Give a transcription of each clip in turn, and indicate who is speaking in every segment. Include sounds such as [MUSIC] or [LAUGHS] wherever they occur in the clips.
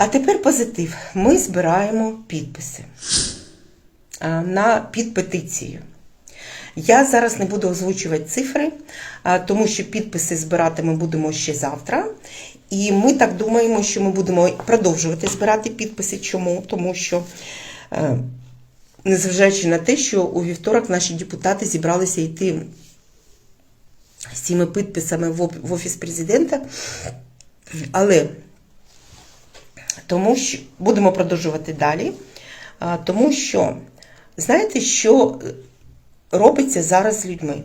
Speaker 1: А тепер позитив. Ми збираємо підписи на під петицію. Я зараз не буду озвучувати цифри, тому що підписи збирати ми будемо ще завтра. І ми так думаємо, що ми будемо продовжувати збирати підписи. Чому? Тому що, е, незважаючи на те, що у вівторок наші депутати зібралися йти з цими підписами в офіс президента, але тому що будемо продовжувати далі, тому що знаєте, що робиться зараз з людьми?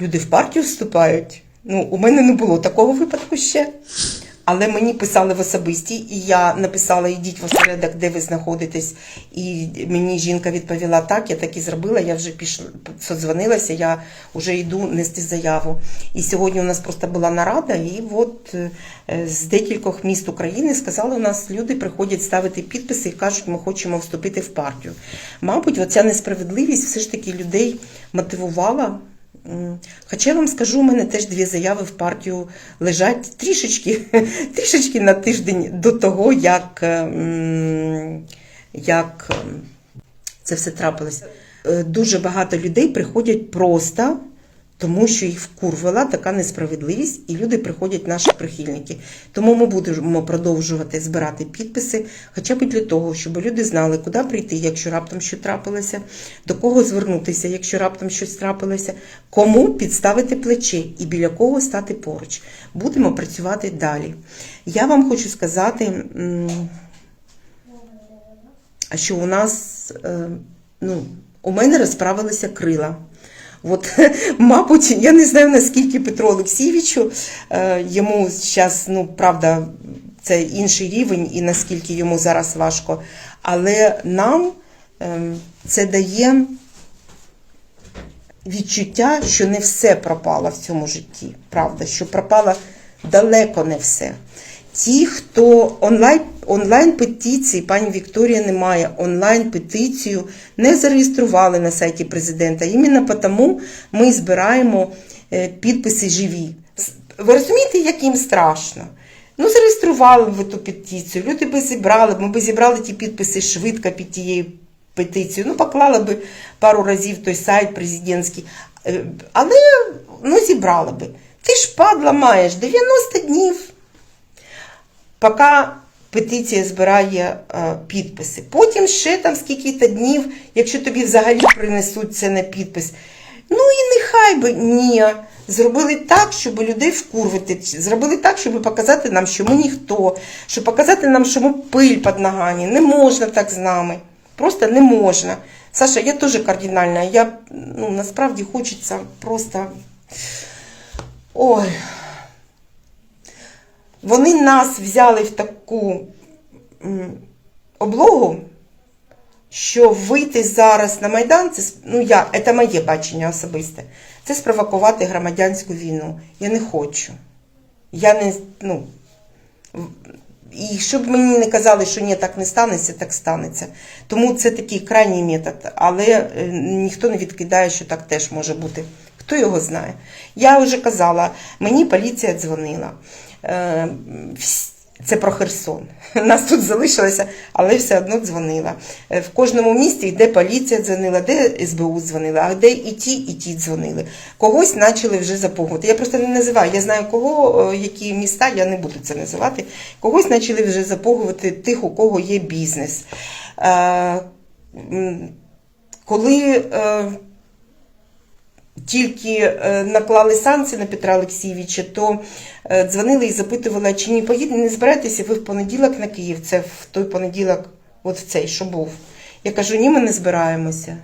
Speaker 1: Люди в партію вступають. Ну, у мене не було такого випадку ще. Але мені писали в особисті, і я написала: йдіть в осередок, де ви знаходитесь. І мені жінка відповіла так, я так і зробила. Я вже пішла, созвонилася, я вже йду нести заяву. І сьогодні у нас просто була нарада, і от е, з декількох міст України сказали, у нас люди приходять ставити підписи і кажуть, ми хочемо вступити в партію. Мабуть, оця несправедливість все ж таки людей мотивувала. Хоча я вам скажу, у мене теж дві заяви в партію лежать трішечки, [LAUGHS] трішечки на тиждень до того, як, е, як е, це все трапилось. Е, Дуже багато людей приходять просто тому, що їх вкурвала така несправедливість, і люди приходять наші прихильники. Тому ми будемо продовжувати збирати підписи, хоча б для того, щоб люди знали, куди прийти, якщо раптом що трапилося, до кого звернутися, якщо раптом щось трапилося, кому підставити плече і біля кого стати поруч. Будемо працювати далі. Я вам хочу сказати. що у нас, е, ну, у мене розправилися крила. От, [LAUGHS] мабуть, я не знаю, наскільки Петру Олексійовичу, е, йому зараз, ну, правда, це інший рівень і наскільки йому зараз важко. Але нам е, це дає відчуття, що не все пропало в цьому житті. Правда, що пропало далеко не все. Ті, хто онлайн, онлайн петиції, пані Вікторія немає, онлайн петицію не зареєстрували на сайті президента. Іменно тому ми збираємо е, підписи живі. Ви розумієте, як їм страшно? Ну, зареєстрували б ви ту петицію, люди би зібрали, ми б зібрали ті підписи швидко під тією петицією. Ну, поклали би пару разів той сайт президентський. Е, Але ну, зібрали би. Ти ж падла маєш 90 днів поки петиція збирає е, підписи. Потім ще там скільки-то днів, якщо тобі взагалі принесуть це на підпис. Ну і нехай би ні. Зробили так, щоб людей вкурвити. Зробили так, щоб показати нам, що ми ніхто, щоб показати нам, що ми пиль під ногами. Не можна так з нами. Просто не можна. Саша, я теж кардинальна. Я ну, насправді хочеться просто. Ой. Вони нас взяли в таку облогу, що вийти зараз на Майдан, це, ну я, це моє бачення особисте, це спровокувати громадянську війну. Я не хочу. Я не, ну, і щоб мені не казали, що ні, так не станеться, так станеться. Тому це такий крайній метод, але е, ніхто не відкидає, що так теж може бути. Хто його знає? Я вже казала, мені поліція дзвонила. Е, Це про Херсон. [LAUGHS] Нас тут залишилося, але все одно дзвонила. Е, В кожному місті, де поліція дзвонила, де СБУ дзвонила, а де і ті, і ті дзвонили. Когось почали вже запугувати. Я просто не називаю. Я знаю кого, е, які міста, я не буду це називати. Когось почали вже запугувати тих, у кого є бізнес. Коли тільки е, наклали санкції на Петра Олексійовича, то е, дзвонили і запитували, чи не поїдете, не збираєтеся ви в понеділок на Київ, це в той понеділок, от в цей, що був. Я кажу, ні, ми не збираємося.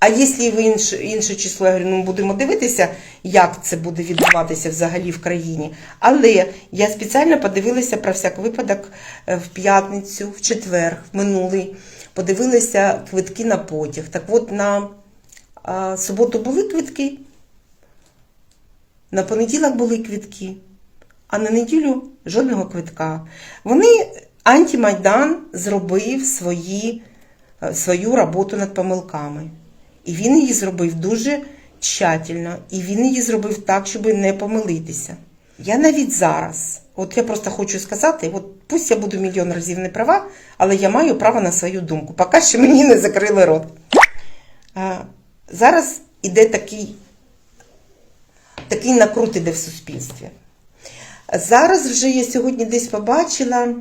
Speaker 1: А якщо в інше, інше число, я говорю, ну будемо дивитися, як це буде відбуватися взагалі в країні. Але я спеціально подивилася про всяк випадок е, в п'ятницю, в четвер, в минулий, подивилася квитки на потяг. Так от на а, суботу були квитки, на понеділок були квитки, а на неділю жодного квитка. Вони антимайдан зробив свої, е, свою роботу над помилками. І він її зробив дуже тщательно, і він її зробив так, щоб не помилитися. Я навіть зараз От я просто хочу сказати, от пусть я буду мільйон разів не права, але я маю право на свою думку. Поки що мені не закрили рот. Зараз іде такий, такий накрут іде в суспільстві. Зараз вже я сьогодні десь побачила.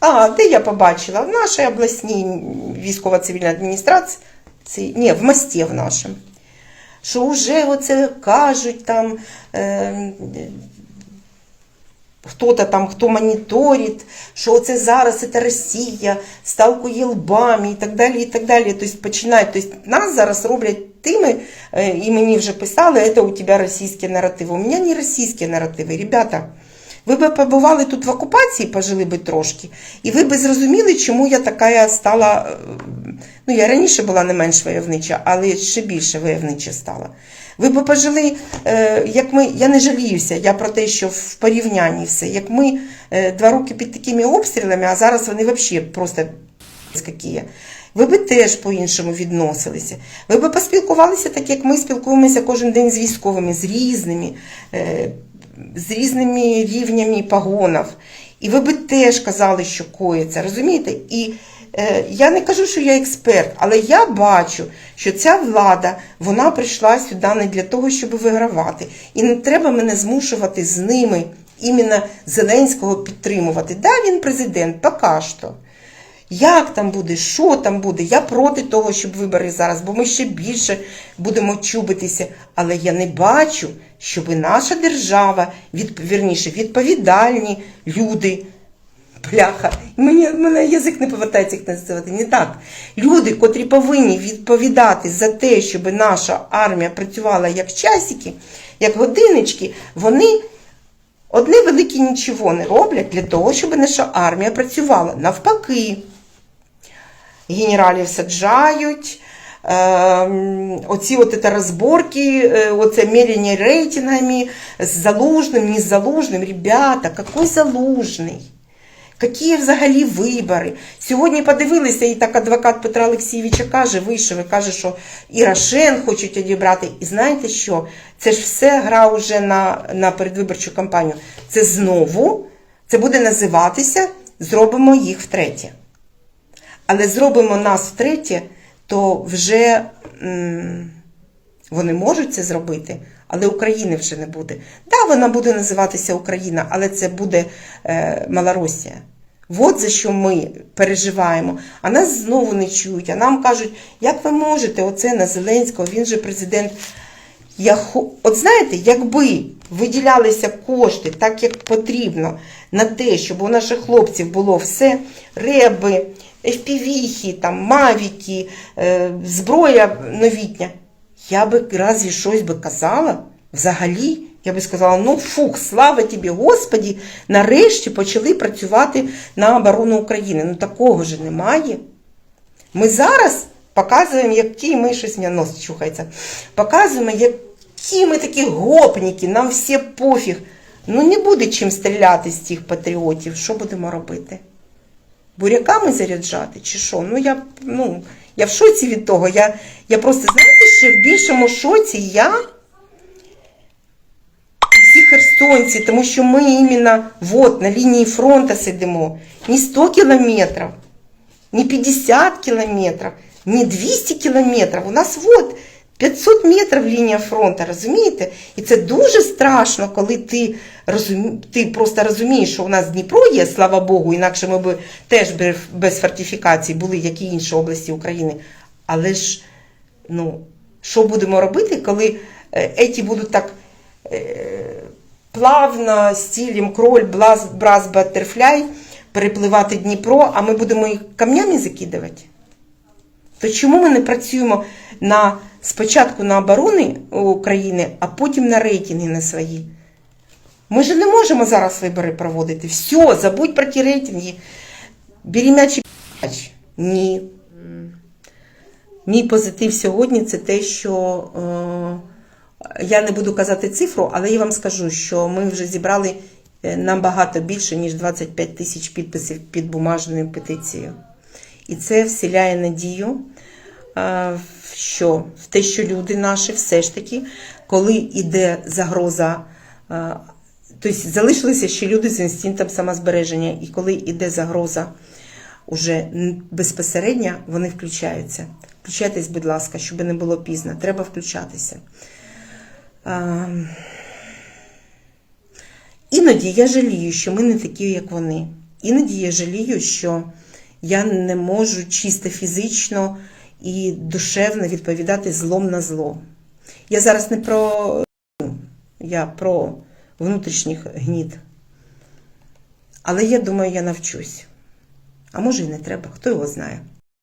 Speaker 1: А, де я побачила? В нашій обласній військово-цивільній адміністрації, ні, в мості в нашому. Що вже оце кажуть там. Е, хто-то там, хто моніторить, що це зараз це Росія, сталкує лбами і так далі. і так далі. Тобто починають, тобто нас зараз роблять тими, е, і мені вже писали, це у тебе російські наративи. У мене не російські наративи. Ребята, ви б побували тут в окупації, пожили би трошки, і ви б зрозуміли, чому я така стала. е, Ну, я раніше була не менш войовнича, але ще більше войовнича стала. Ви б пожили, е, як ми, я не жаліюся, я про те, що в порівнянні все, як ми е, два роки під такими обстрілами, а зараз вони взагалі просто які. Ви би теж по-іншому відносилися. Ви би поспілкувалися так, як ми спілкуємося кожен день з військовими, з різними, е, з різними рівнями погонів. І ви би теж казали, що коїться, розумієте? І е, я не кажу, що я експерт, але я бачу, що ця влада вона прийшла сюди не для того, щоб вигравати. І не треба мене змушувати з ними іменно Зеленського підтримувати. Да, він президент, поки що. Як там буде, що там буде? Я проти того, щоб вибори зараз, бо ми ще більше будемо чубитися. Але я не бачу, щоб наша держава, від, вірніше, відповідальні люди. Бляха, мені мене язик не повертається їх називати. Не так. Люди, котрі повинні відповідати за те, щоб наша армія працювала як часики, як годиннички, вони одне велике нічого не роблять для того, щоб наша армія працювала. Навпаки, генералів саджають. ем, Оці от розборки, е, оце міряння рейтингами з залужним, не з залужним. Ребята, який залужний? Які взагалі вибори? Сьогодні подивилися, і так адвокат Петра Олексійовича каже, вийшов і каже, що і Рошен хочуть одібрати. І знаєте що? Це ж все гра вже на, на передвиборчу кампанію. Це знову, це буде називатися Зробимо їх втретє. Але зробимо нас втретє, то вже м, вони можуть це зробити, але України вже не буде. Да, вона буде називатися Україна, але це буде е, Малоросія. От за що ми переживаємо. А нас знову не чують, а нам кажуть, як ви можете, оце на Зеленського, він же президент. Я, от знаєте, якби виділялися кошти так, як потрібно, на те, щоб у наших хлопців було все, реби, FPV-хи, там, мавіки, е, зброя новітня, я би разві щось би казала взагалі. Я би сказала, ну фух, слава тобі, Господі, нарешті почали працювати на оборону України. Ну такого ж немає. Ми зараз показуємо, які ми щось мене нос чухається. Показуємо, які ми такі гопніки, нам всі пофіг. Ну не буде чим стріляти з цих патріотів. Що будемо робити? Буряками заряджати чи що? Ну я ну, я в шоці від того. Я, я просто, знаєте, що в більшому шоці я і всі херсонці, тому що ми іменно вот, на лінії фронту сидимо. Не 100 кілометрів, не 50 кілометрів, не 200 кілометрів. У нас вот 500 метрів лінія фронту, розумієте? І це дуже страшно, коли ти, розумі... ти просто розумієш, що у нас Дніпро є, слава Богу, інакше ми б теж без- без фортифікацій були, як і інші області України. Але ж, ну, що будемо робити, коли е, еті будуть так е, плавно, стілем кроль, блаз, браз, батерфляй перепливати Дніпро, а ми будемо їх камнями закидувати? То чому ми не працюємо на, спочатку на оборони України, а потім на рейтинги на свої? Ми ж не можемо зараз вибори проводити. Все, забудь про ті рейтинги. Бери м'яч і м'яч. Ні. Мій позитив сьогодні це те, що е, я не буду казати цифру, але я вам скажу, що ми вже зібрали е, набагато більше, ніж 25 тисяч підписів під бумажною петицією. І це вселяє надію, що в те, що люди наші все ж таки, коли йде загроза, Тобто залишилися ще люди з інстинктом самозбереження, і коли йде загроза уже безпосередня, вони включаються. Включайтесь, будь ласка, щоб не було пізно. Треба включатися. Іноді я жалію, що ми не такі, як вони. Іноді я жалію, що я не можу чисто фізично і душевно відповідати злом на зло. Я зараз не про я про внутрішніх гнід. Але я думаю, я навчусь. А може і не треба, хто його знає.